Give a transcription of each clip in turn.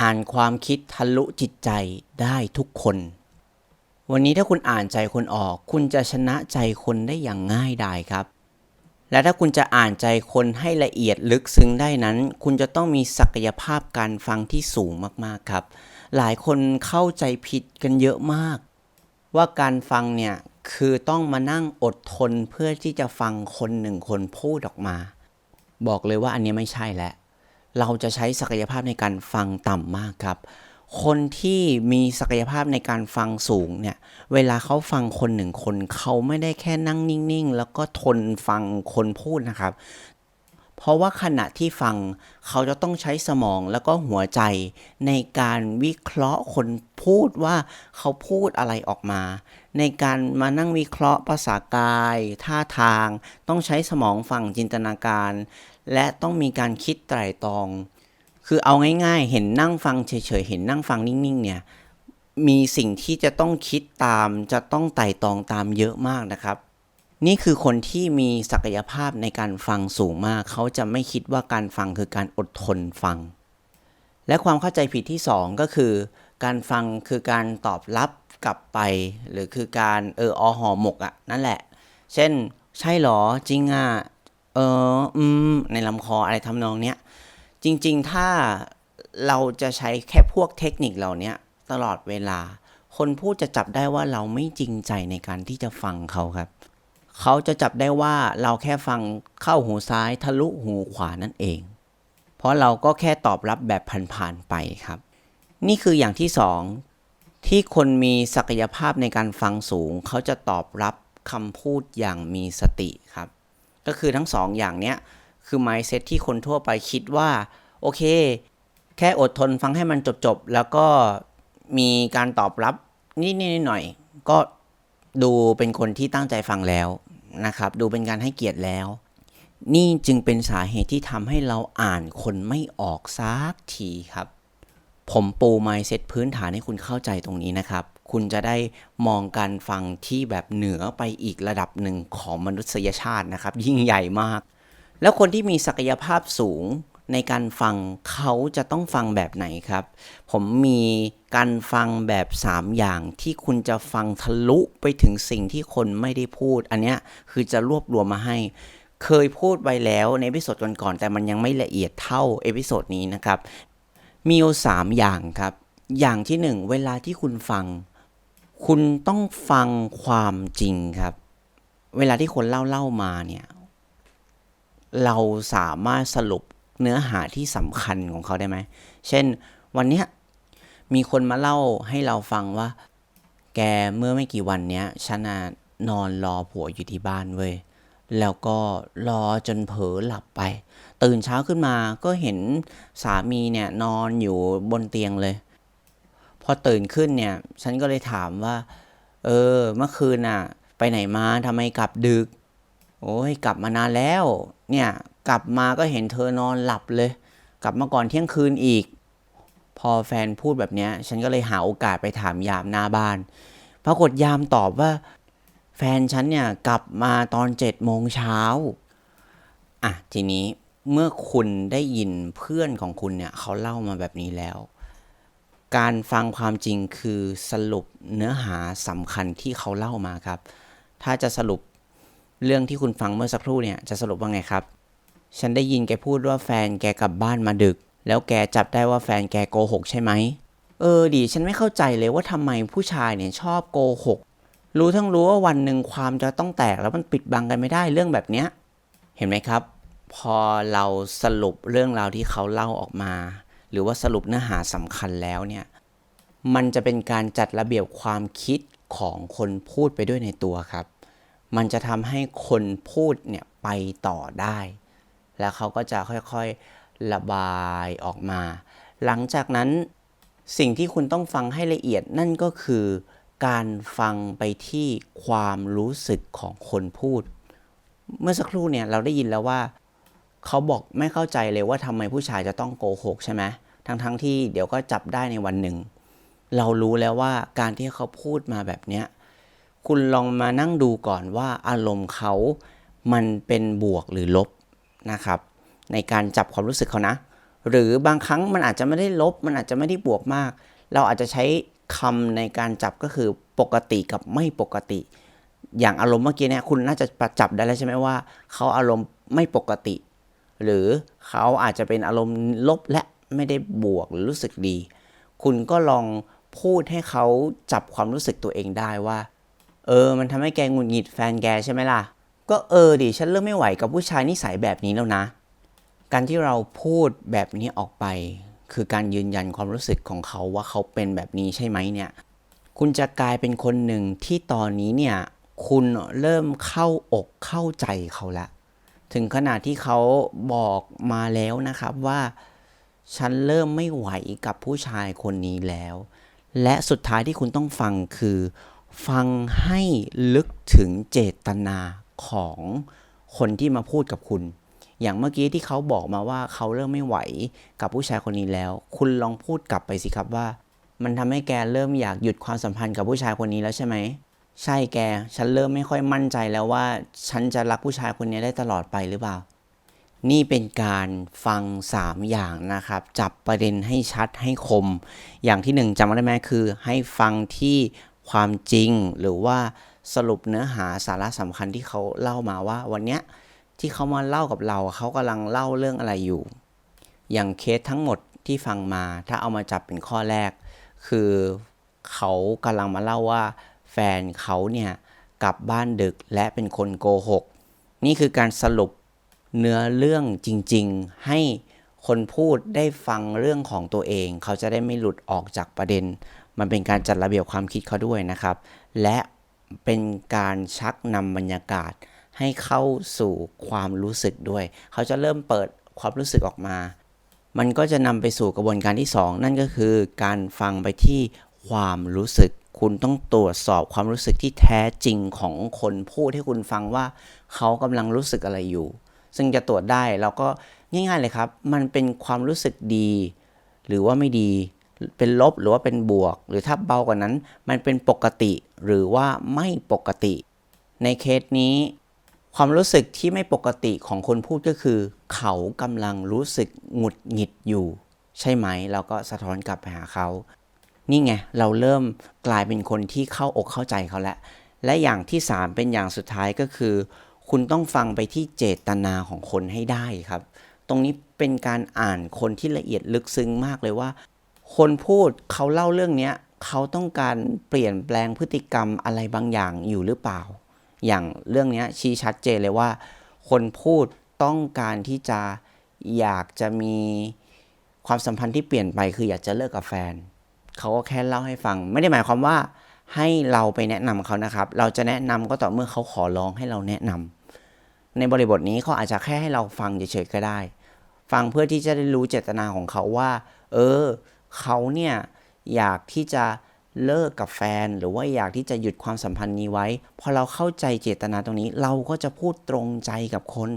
อ่านความคิดทะลุจิตใจได้ทุกคน วันนี้ถ้าคุณอ่านใจคนออก คุณจะชนะใจคนได้อย่างง่ายดายครับ และถ้าคุณจะอ่านใจคนให้ละเอียดลึกซึ้งได้นั้น คุณจะต้องมีศักยภาพการฟังที่สูงมากๆครับ หลายคนเข้าใจผิดกันเยอะมาก ว่าการฟังเนี่ยคือต้องมานั่งอดทนเพื่อที่จะฟังคนหนึ่งคนพูดออกมา บอกเลยว่าอันนี้ไม่ใช่แล้ว เราจะใช้ศักยภาพในการฟังต่ำมากครับ คนที่มีศักยภาพในการฟังสูงเนี่ย เวลาเขาฟังคนหนึ่งคน เขาไม่ได้แค่นั่งนิ่งๆ แล้วก็ทนฟังคนพูดนะครับ เพราะว่าขณะที่ฟังเขาจะต้องใช้สมองแล้วก็หัวใจในการวิเคราะห์คนพูดว่าเขาพูดอะไรออกมา ในการมานั่งวิเคราะห์ภาษากาย ท่าทาง ต้องใช้สมองฝั่งจินตนาการ และต้องมีการคิดไตร่ตรอง คือเอาง่ายๆ เห็นนั่งฟังเฉยๆ เห็นนั่งฟังนิ่งๆ เนี่ย มีสิ่งที่จะต้องคิดตาม จะต้องไต่ตรองตามเยอะมากนะครับ นี่คือคนที่มีศักยภาพในการฟังสูงมาก เขาจะไม่คิดว่าการฟังคือการอดทนฟัง และความเข้าใจผิดที่สองก็คือ การฟังคือการตอบรับกลับไป หรือคือการเอออหอหมกอะนั่นแหละ เช่น ใช่หรอจริงอะเอออืมในลำคออะไรทำนองเนี้ย จริง ๆ ถ้าเราจะใช้แค่พวกเทคนิคเหล่านี้ตลอดเวลา คนพูดจะจับได้ว่าเราไม่จริงใจในการที่จะฟังเขาครับ เขาจะจับได้ว่าเราแค่ฟังเข้าหูซ้ายทะลุหูขวานั่นเอง เพราะเราก็แค่ตอบรับแบบผ่านๆไปครับ นี่คืออย่างที่สองที่คนมีศักยภาพในการฟังสูง เขาจะตอบรับคำพูดอย่างมีสติครับ ก็คือทั้งสองอย่างเนี้ยคือ mindset ที่คนทั่วไปคิดว่า โอเค แค่อดทนฟังให้มันจบๆ แล้วก็มีการตอบรับนิดๆหน่อยๆก็ดูเป็นคนที่ตั้งใจฟังแล้วนะครับ ดูเป็นการให้เกียรติแล้ว นี่จึงเป็นสาเหตุที่ทำให้เราอ่านคนไม่ออกสักทีครับ ผมปู mindset พื้นฐานให้คุณเข้าใจตรงนี้นะครับ คุณจะได้มองการฟังที่แบบเหนือไปอีกระดับหนึ่งของมนุษยชาตินะครับ ยิ่งใหญ่มาก แล้วคนที่มีศักยภาพสูงในการฟังเขาจะต้องฟังแบบไหนครับ ผมมีการฟังแบบ 3 อย่างที่คุณจะฟังทะลุไปถึงสิ่งที่คนไม่ได้พูด อันเนี้ยคือจะรวบรวมมาให้ เคยพูดไปแล้วในเอพิโซดก่อนๆแต่มันยังไม่ละเอียดเท่าเอพิโซดนี้นะครับ มีอยู่สามอย่างครับ อย่างที่หนึ่งเวลาที่คุณฟัง คุณต้องฟังความจริงครับ เวลาที่คนเล่าเล่ามาเนี่ย เราสามารถสรุปเนื้อหาที่สำคัญของเขาได้ไหม เช่น วันเนี้ยมีคนมาเล่าให้เราฟังว่า แกเมื่อไม่กี่วันเนี้ยฉันน่ะนอนรอผัวอยู่ที่บ้านเว้ย แล้วก็รอจนเผลอหลับไป ตื่นเช้าขึ้นมาก็เห็นสามีเนี่ยนอนอยู่บนเตียงเลย อตื่นขึ้นเนี่ย ฉันก็เลยถามว่า เออ เมื่อคืนน่ะ ไปไหนมาทำไมกลับดึก โอ้ยกลับมานานแล้ว เนี่ย กลับมาก็เห็นเธอนอนหลับเลย กลับมาก่อนเที่ยงคืนอีก พอแฟนพูดแบบเนี้ย ฉันก็เลยหาโอกาสไปถามยามหน้าบ้าน ปรากฏยามตอบว่า แฟนฉันเนี่ย กลับมาตอนเจ็ดโมงเช้าอะทีนี้เมื่อคุณได้ยินเพื่อนของคุณเนี่ย เขาเล่ามาแบบนี้แล้ว การฟังความจริงคือสรุปเนื้อหาสำคัญที่เขาเล่ามาครับ ถ้าจะสรุปเรื่องที่คุณฟังเมื่อสักครู่เนี่ยจะสรุปว่าไงครับ ฉันได้ยินแกพูดว่าแฟนแกกลับบ้านมาดึก แล้วแกจับได้ว่าแฟนแกโกหกใช่ไหม เออดีฉันไม่เข้าใจเลยว่าทำไมผู้ชายเนี่ยชอบโกหก รู้ทั้งรู้ว่าวันหนึ่งความจะต้องแตกแล้วมันปิดบังกันไม่ได้เรื่องแบบเนี้ย เห็นไหมครับ พอเราสรุปเรื่องราวที่เขาเล่าออกมา หรือว่าสรุปเนื้อหาสำคัญแล้วเนี่ยมันจะเป็นการจัดระเบียบความคิดของคนพูดไปด้วยในตัวครับ มันจะทำให้คนพูดเนี่ยไปต่อได้ แล้วเขาก็จะค่อยๆระบายออกมา หลังจากนั้นสิ่งที่คุณต้องฟังให้ละเอียดนั่นก็คือ การฟังไปที่ความรู้สึกของคนพูด เมื่อสักครู่เนี่ยเราได้ยินแล้วว่า เขาบอกไม่เข้าใจเลยว่าทำไมผู้ชายจะต้องโกหกใช่ไหมทั้งๆทที่เดี๋ยวก็จับได้ในวันหนึ่ง เรารู้แล้วว่าการที่เขาพูดมาแบบเนี้ยคุณลองมานั่งดูก่อนว่าอารมณ์เขามันเป็นบวกหรือลบนะครับ ในการจับความรู้สึกเขานะ หรือบางครั้งมันอาจจะไม่ได้ลบ มันอาจจะไม่ได้บวกมาก เราอาจจะใช้คำในการจับก็คือปกติกับไม่ปกติ อย่างอารมณ์เมื่อกี้เนี่ยคุณน่าจะประจับได้แล้วใช่ไหมว่า เขาอารมณ์ไม่ปกติ หรือเขาอาจจะเป็นอารมณ์ลบและไม่ได้บวกหรือรู้สึกดี คุณก็ลองพูดให้เขาจับความรู้สึกตัวเองได้ว่า เออ มันทำให้แกหงุดหงิดแฟนแกใช่ไหมล่ะ ก็เออดิฉันเริ่มไม่ไหวกับผู้ชายนิสัยแบบนี้แล้วนะ การที่เราพูดแบบนี้ออกไป คือการยืนยันความรู้สึกของเขาว่าเขาเป็นแบบนี้ใช่ไหมเนี่ย คุณจะกลายเป็นคนหนึ่งที่ตอนนี้เนี่ย คุณเริ่มเข้าอกเข้าใจเขาละ ถึงขนาดที่เขาบอกมาแล้วนะครับว่าฉันเริ่มไม่ไหวกับผู้ชายคนนี้แล้ว และสุดท้ายที่คุณต้องฟังคือ ฟังให้ลึกถึงเจตนาของคนที่มาพูดกับคุณ อย่างเมื่อกี้ที่เขาบอกมาว่าเขาเริ่มไม่ไหวกับผู้ชายคนนี้แล้ว คุณลองพูดกลับไปสิครับว่า มันทำให้แกเริ่มอยากหยุดความสัมพันธ์กับผู้ชายคนนี้แล้วใช่ไหม ใช่แก ฉันเริ่มไม่ค่อยมั่นใจแล้วว่า ฉันจะรักผู้ชายคนนี้ได้ตลอดไปหรือเปล่า นี่เป็นการฟัง 3 อย่างนะครับ จับประเด็นให้ชัดให้คม อย่างที่หนึ่งจำได้ไหมคือ ให้ฟังที่ความจริงหรือว่าสรุปเนื้อหาสาระสำคัญที่เขาเล่ามาว่าวันเนี้ยที่เขามาเล่ากับเราเขากำลังเล่าเรื่องอะไรอยู่ อย่างเคสทั้งหมดที่ฟังมาถ้าเอามาจับเป็นข้อแรก คือเขากำลังมาเล่าว่า แฟนเขาเนี่ยกลับบ้านดึกและเป็นคนโกหก นี่คือการสรุปเนื้อเรื่องจริง ๆ ให้คนพูดได้ฟังเรื่องของตัวเอง เขาจะได้ไม่หลุดออกจากประเด็น มันเป็นการจัดระเบียบความคิดเขาด้วยนะครับ และเป็นการชักนำบรรยากาศให้เข้าสู่ความรู้สึกด้วย เขาจะเริ่มเปิดความรู้สึกออกมา มันก็จะนำไปสู่กระบวนการที่ 2 นั่นก็คือการฟังไปที่ความรู้สึก คุณต้องตรวจสอบความรู้สึกที่แท้จริงของคนพูดให้คุณฟังว่าเขากำลังรู้สึกอะไรอยู่ ซึ่งจะตรวจได้เราก็ง่าย ๆเลยครับ มันเป็นความรู้สึกดี หรือว่าไม่ดี เป็นลบหรือว่าเป็นบวก หรือถ้าเบากว่านั้น มันเป็นปกติหรือว่าไม่ปกติ ในเคสนี้ ความรู้สึกที่ไม่ปกติของคนพูดก็คือ เขากำลังรู้สึกหงุดหงิดอยู่ ใช่ไหม เราก็สะท้อนกลับไปหาเขา นี่ไงเราเริ่มกลายเป็นคนที่เข้าอกเข้าใจเขาแล้วและอย่างที่ 3 เป็นอย่างสุดท้ายก็คือ คุณต้องฟังไปที่เจตนาของคนให้ได้ครับ ตรงนี้เป็นการอ่านคนที่ละเอียดลึกซึ้งมากเลยว่า คนพูดเขาเล่าเรื่องเนี้ยเขาต้องการเปลี่ยนแปลงพฤติกรรมอะไรบางอย่างอยู่หรือเปล่า อย่างเรื่องนี้ชี้ชัดเจนเลยว่า คนพูดต้องการที่จะอยากจะมีความสัมพันธ์ที่เปลี่ยนไปคืออยากจะเลิกกับแฟน เขาก็แค่เล่าให้ฟัง ไม่ได้หมายความว่าให้เราไปแนะนำเขานะครับ เราจะแนะนำก็ต่อเมื่อเขาขอร้องให้เราแนะนำในบริบทนี้เขาอาจจะแค่ให้เราฟังเฉยๆก็ได้ ฟังเพื่อที่จะได้รู้เจตนาของเขาว่า เออ เขาเนี่ยอยากที่จะเลิกกับแฟน หรือว่าอยากที่จะหยุดความสัมพันธ์นี้ไว้ พอเราเข้าใจเจตนาตรงนี้ เราก็จะพูดตรงใจกับคน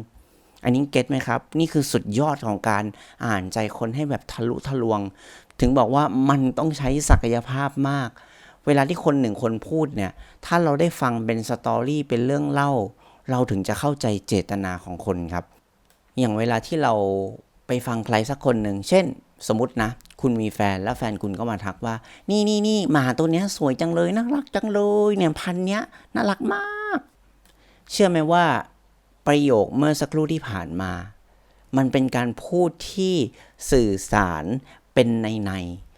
อันนี้เก็ตไหมครับ นี่คือสุดยอดของการอ่านใจคนให้แบบทะลุทะลวง ถึงบอกว่ามันต้องใช้ศักยภาพมาก เวลาที่คนหนึ่งคนพูดเนี่ย ถ้าเราได้ฟังเป็นสตอรี่เป็นเรื่องเล่า เราถึงจะเข้าใจเจตนาของคนครับ อย่างเวลาที่เราไปฟังใครสักคนหนึ่ง เช่น สมมตินะ คุณมีแฟนแล้วแฟนคุณก็มาทักว่า นี่นี่นี่หมาตัวเนี้ยสวยจังเลยน่ารักจังเลยเนี่ยพันเนี้ยน่ารักมาก เชื่อไหมว่าประโยคเมื่อสักครู่ที่ผ่านมา มันเป็นการพูดที่สื่อสาร เป็นในใน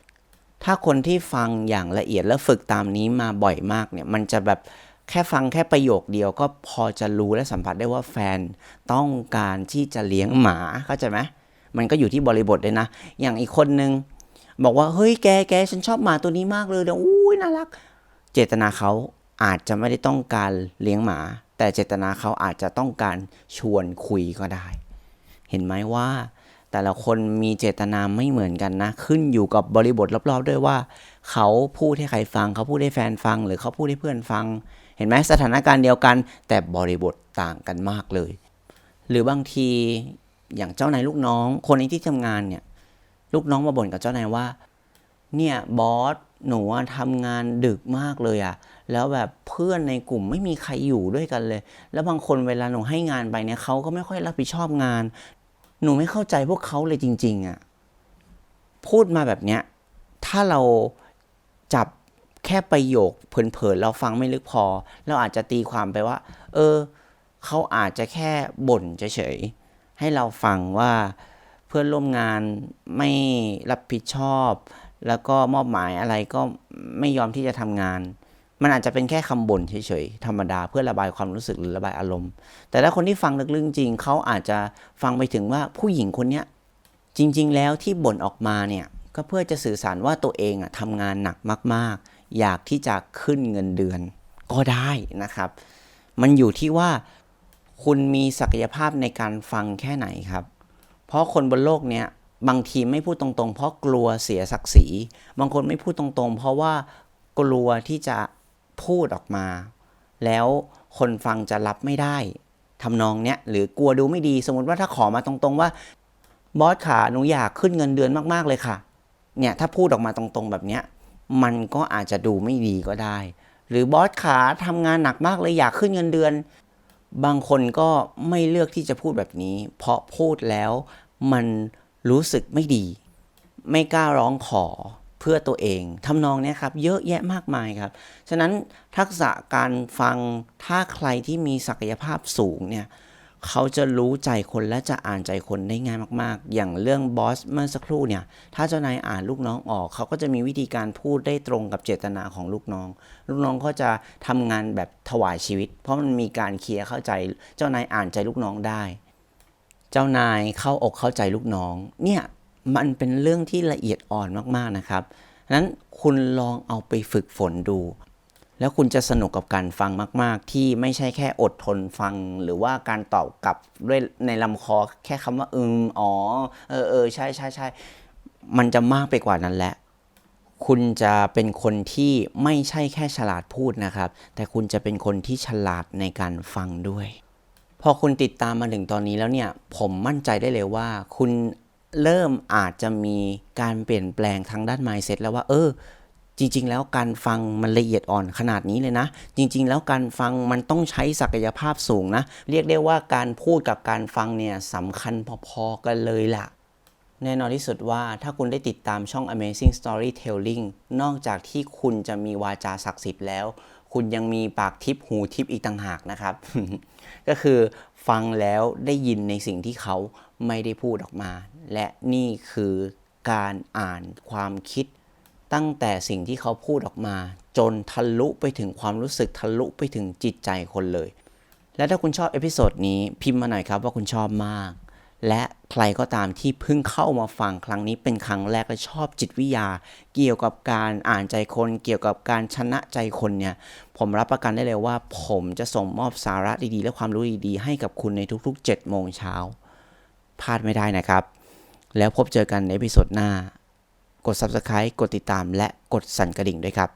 ๆถ้าคนที่ฟังอย่างละเอียดและฝึกตามนี้มาบ่อยมากเนี่ยมันจะแบบแค่ฟังแค่ประโยคเดียวก็พอจะรู้และสัมผัสได้ว่าแฟนต้องการที่จะเลี้ยงหมาเข้าใจไหมมันก็อยู่ที่บริบทเลยนะ อย่างอีกคนนึงบอกว่าเฮ้ยแกแกฉันชอบหมาตัวนี้มากเลยเดี๋ยวอุ้ยน่ารัก เจตนาเขาอาจจะไม่ได้ต้องการเลี้ยงหมา แต่เจตนาเขาอาจจะต้องการชวนคุยก็ได้ เห็นไหมว่า แต่ละคนมีเจตนาไม่เหมือนกันนะ ขึ้นอยู่กับบริบทรอบๆ ด้วยว่า เขาพูดให้ใครฟัง เขาพูดให้แฟนฟัง หรือเขาพูดให้เพื่อนฟัง เห็นไหมสถานการณ์เดียวกัน แต่บริบทต่างกันมากเลย หรือบางทีอย่างเจ้านายลูกน้อง คนในที่ทำงานเนี่ยลูกน้องมาบ่นกับเจ้านายว่า เนี่ยบอสหนูอะทำงานดึกมากเลยอะแล้วแบบเพื่อนในกลุ่มไม่มีใครอยู่ด้วยกันเลย แล้วบางคนเวลาหนูให้งานไปเนี่ยเขาก็ไม่ค่อยรับผิดชอบงาน หนูไม่เข้าใจพวกเขาเลยจริง ๆอะพูดมาแบบเนี้ย ถ้าเราจับแค่ประโยคเผินๆเราฟังไม่ลึกพอ เราอาจจะตีความไปว่า เออ เขาอาจจะแค่บ่นเฉยๆให้เราฟังว่าเพื่อนร่วมงานไม่รับผิดชอบ แล้วก็มอบหมายอะไรก็ไม่ยอมที่จะทำงาน มันอาจจะเป็นแค่คำบ่นเฉยๆธรรมดาเพื่อระบายความรู้สึกหรือระบายอารมณ์ แต่ถ้าคนที่ฟังลึกๆจริงเขาอาจจะฟังไปถึงว่าผู้หญิงคนเนี้ยจริง ๆ แล้วที่บ่นออกมาเนี่ยก็เพื่อจะสื่อสารว่าตัวเองอะทำงานหนักมาก ๆ อยากที่จะขึ้นเงินเดือนก็ได้นะครับ มันอยู่ที่ว่าคุณมีศักยภาพในการฟังแค่ไหนครับ เพราะคนบนโลกเนี้ยบางทีไม่พูดตรงๆ เพราะกลัวเสียศักดิ์ศรี บางคนไม่พูดตรงๆ เพราะว่ากลัวที่จะ พูดออกมา แล้วคนฟังจะรับไม่ได้ทำนองเนี้ยหรือกลัวดูไม่ดีสมมติว่าถ้าขอมาตรงๆว่าบอสขาหนูอยากขึ้นเงินเดือนมากๆเลยค่ะ เนี่ยถ้าพูดออกมาตรงๆแบบเนี้ยมันก็อาจจะดูไม่ดีก็ได้ หรือบอสขาทำงานหนักมากเลยอยากขึ้นเงินเดือน บางคนก็ไม่เลือกที่จะพูดแบบนี้ เพราะพูดแล้วมันรู้สึกไม่ดี ไม่กล้าร้องขอ เพื่อตัวเองทำนองเนี้ยครับเยอะแยะมากมายครับ ฉะนั้นทักษะการฟังถ้าใครที่มีศักยภาพสูงเนี่ยเขาจะรู้ใจคนและจะอ่านใจคนได้ง่ายมากๆ อย่างเรื่องบอสเมื่อสักครู่เนี่ย ถ้าเจ้านายอ่านลูกน้องออก เขาก็จะมีวิธีการพูดได้ตรงกับเจตนาของลูกน้อง ลูกน้องก็จะทำงานแบบถวายชีวิต เพราะมันมีการเคลียร์เข้าใจ เจ้านายอ่านใจลูกน้องได้ เจ้านายเข้าอกเข้าใจลูกน้อง เนี่ย มันเป็นเรื่องที่ละเอียดอ่อนมากๆนะครับนั้นคุณลองเอาไปฝึกฝนดู แล้วคุณจะสนุกกับการฟังมาก ๆ ที่ไม่ใช่แค่อดทนฟัง หรือว่าการตอบกลับด้วยในลำคอแค่คำว่าอืมอ๋อเออเออใช่ใช่ใช่มันจะมากไปกว่านั้นแหละคุณจะเป็นคนที่ไม่ใช่แค่ฉลาดพูดนะครับ แต่คุณจะเป็นคนที่ฉลาดในการฟังด้วย พอคุณติดตามมาถึงตอนนี้แล้วเนี่ย ผมมั่นใจได้เลยว่า คุณ เริ่มอาจจะมีการเปลี่ยนแปลงทางด้าน mindset แล้วว่าเออจริง ๆ แล้วการฟังมันละเอียดอ่อนขนาดนี้เลยนะ จริง ๆ แล้วการฟังมันต้องใช้ศักยภาพสูงนะ เรียกได้ว่าการพูดกับการฟังเนี่ยสำคัญพอๆกันเลยล่ะ แน่นอนที่สุดว่าถ้าคุณได้ติดตามช่อง Amazing Storytelling นอกจากที่คุณจะมีวาจาศักดิ์สิทธิ์แล้ว คุณยังมีปากทิพหูทิพอีกต่างหากนะครับ ก็คือฟังแล้วได้ยินในสิ่งที่เขาไม่ได้พูดออกมา และนี่คือการอ่านความคิด ตั้งแต่สิ่งที่เขาพูดออกมา จนทะลุไปถึงความรู้สึกทะลุไปถึงจิตใจคนเลย และถ้าคุณชอบเอพิโซดนี้พิมพ์มาหน่อยครับว่าคุณชอบมาก และใครก็ตามที่เพิ่งเข้ามาฟังครั้งนี้เป็นครั้งแรกและชอบจิตวิทยา เกี่ยวกับการอ่านใจคน เกี่ยวกับการชนะใจคนเนี่ยผมรับประกันได้เลยว่า ผมจะส่งมอบสาระดีๆ และความรู้ดีๆ ให้กับคุณในทุกๆ 7 โมงเช้าพลาดไม่ได้นะครับ แล้วพบเจอกันในพิโซดหน้า กด Subscribe กดติดตาม และกดสั่นกระดิ่งด้วยครับ